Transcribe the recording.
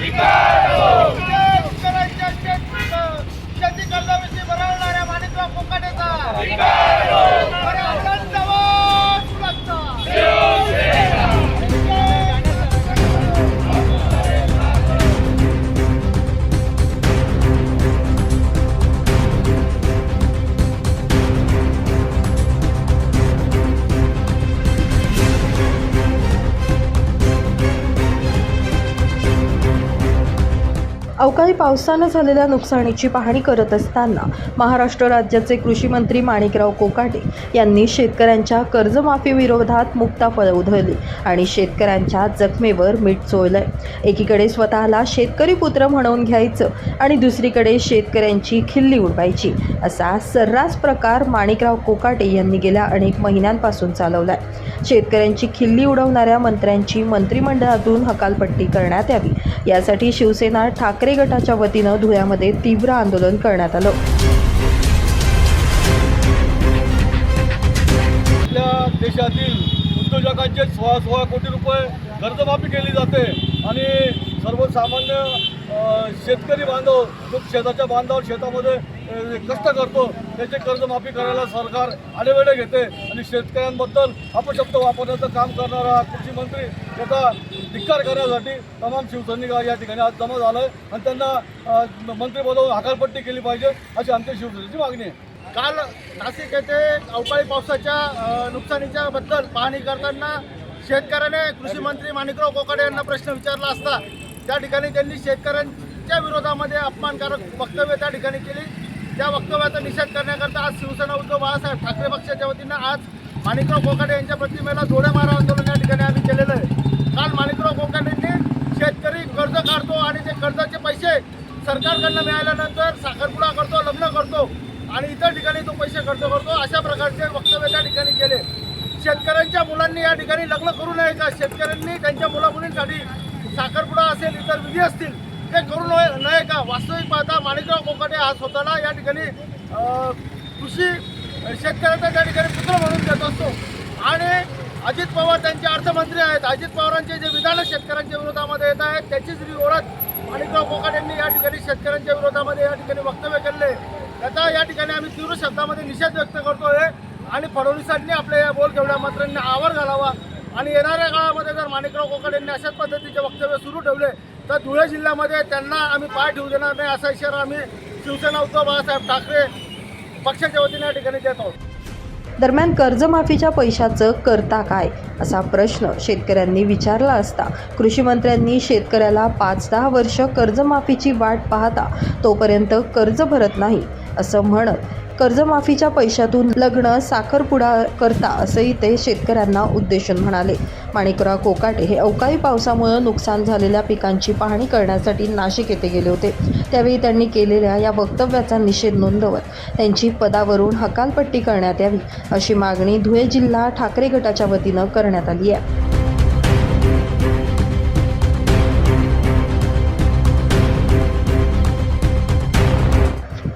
मंत्र्याचा शेतकऱ्यांच्या शेत कर्जाविषयी भरवणाऱ्या माणिकराव कोकाटेचा अवकाळी पावसानं झालेल्या नुकसानीची पाहणी करत असताना महाराष्ट्र राज्याचे कृषी मंत्री माणिकराव कोकाटे यांनी शेतकऱ्यांच्या कर्जमाफीविरोधात मुक्ता फळं उधळली आणि शेतकऱ्यांच्या जखमेवर मीठ चोळलंय. एकीकडे स्वतःला शेतकरी पुत्र म्हणून घ्यायचं आणि दुसरीकडे शेतकऱ्यांची खिल्ली उडवायची असा सर्रास प्रकार माणिकराव कोकाटे यांनी गेल्या अनेक महिन्यांपासून चालवलाय. शेतकऱ्यांची खिल्ली उडवणाऱ्या मंत्र्यांची मंत्रिमंडळातून हकालपट्टी करण्यात यावी. यासाठी शिवसेना ठाकरे गटाच्या वतीनं धुळ्यामध्ये तीव्र आंदोलन करण्यात आलं. आपल्या देशातील उद्योजकांचे सोळा सोळा कोटी रुपये कर्जमाफी केली जाते आणि सर्वसामान्य शेतकरी बांधव शेताच्या बांधावर शेतामध्ये कष्ट करतो त्याची कर्जमाफी करायला सरकार आडेवेडे घेते. आणि शेतकऱ्यांबद्दल अपशब्द वापरण्याचं काम करणारा कृषी मंत्री त्याचा धिक्कार करण्यासाठी तमाम शिवसैनिक या ठिकाणी आज जमा झालं आहे आणि त्यांना अ, मंत्रिपदावर हकालपट्टी केली पाहिजे अशी आमच्या शिवसेनेची मागणी आहे. काल नाशिक येथे अवकाळी पावसाच्या नुकसानीच्या बद्दल पाहणी करताना शेतकऱ्याने कृषी मंत्री माणिकराव कोकाडे यांना प्रश्न विचारला असता त्या ठिकाणी त्यांनी शेतकऱ्यांच्या विरोधामध्ये अपमानकारक वक्तव्य त्या ठिकाणी केली. त्या वक्तव्याचा निषेध करण्याकरता आज शिवसेना उद्धव बाळासाहेब ठाकरे पक्षाच्या वतीनं आज माणिकराव कोकाडे यांच्या प्रतिमेला जोड्या मारा आंदोलन या ठिकाणी आम्ही केलेलं आहे. काल माणिकराव कोकाडेंनी शेतकरी कर्ज काढतो आणि ते कर्जाचे पैसे सरकारकडनं मिळाल्यानंतर साखरपुडा करतो लग्न करतो आणि इतर ठिकाणी तो पैसे खर्च करतो अशा प्रकारचे वक्तव्य त्या ठिकाणी केले. शेतकऱ्यांच्या मुलांनी या ठिकाणी लग्न करू नये का? शेतकऱ्यांनी त्यांच्या मुलामुलींसाठी साखरपुडा असेल इतर विधी असतील हे करू नये नये का? वास्तविक पाहता माणिकराव कोकाटे हा स्वतःला या ठिकाणी कृषी शेतकऱ्याचा त्या ठिकाणी पुत्र म्हणून देत असतो. आणि अजित पवार त्यांचे अर्थमंत्री आहेत. अजित पवारांचे जे विधान शेतकऱ्यांच्या विरोधामध्ये येत आहेत त्याचीच ओळख माणिकराव कोकाटे यांनी या ठिकाणी शेतकऱ्यांच्या विरोधामध्ये या ठिकाणी वक्तव्य केले त्याचा या ठिकाणी आम्ही तीव्र शब्दामध्ये निषेध व्यक्त करतोय. आणि फडणवीसांनी आपल्या या बोल केवढ्या मंत्र्यांनी आवर घालावा. आणि येणाऱ्या काळामध्ये जर माणिकराव कोकाटे यांनी अशाच पद्धतीचे वक्तव्य सुरू ठेवले तर धुळे जिल्ह्यामध्ये त्यांना आम्ही पाय ठेवू देणार नाही असा इशारा आम्ही शिवसेना उद्धव बाळासाहेब ठाकरे पक्षाच्या वतीने या ठिकाणी देत आहोत. दरम्यान कर्जमाफीच्या पैशाचं करता काय असा प्रश्न शेतकऱ्यांनी विचारला असता. कृषी मंत्र्यांनी शेतकऱ्याला पाच दहा वर्ष कर्जमाफीची वाट पाहता तोपर्यंत कर्ज भरत नाही असं म्हणत कर्जमाफीच्या पैशातून लग्न साखरपुडा करता असंही ते शेतकऱ्यांना उद्देशून म्हणाले. माणिकराव कोकाटे हे अवकाळी पावसामुळे नुकसान झालेल्या पिकांची पाहणी करण्यासाठी नाशिक येथे गेले होते. त्यावेळी त्यांनी केलेल्या या वक्तव्याचा निषेध नोंदवत त्यांची पदावरून हकालपट्टी करण्यात यावी अशी मागणी धुळे जिल्हा ठाकरे गटाच्या वतीनं करण्यात आली आहे.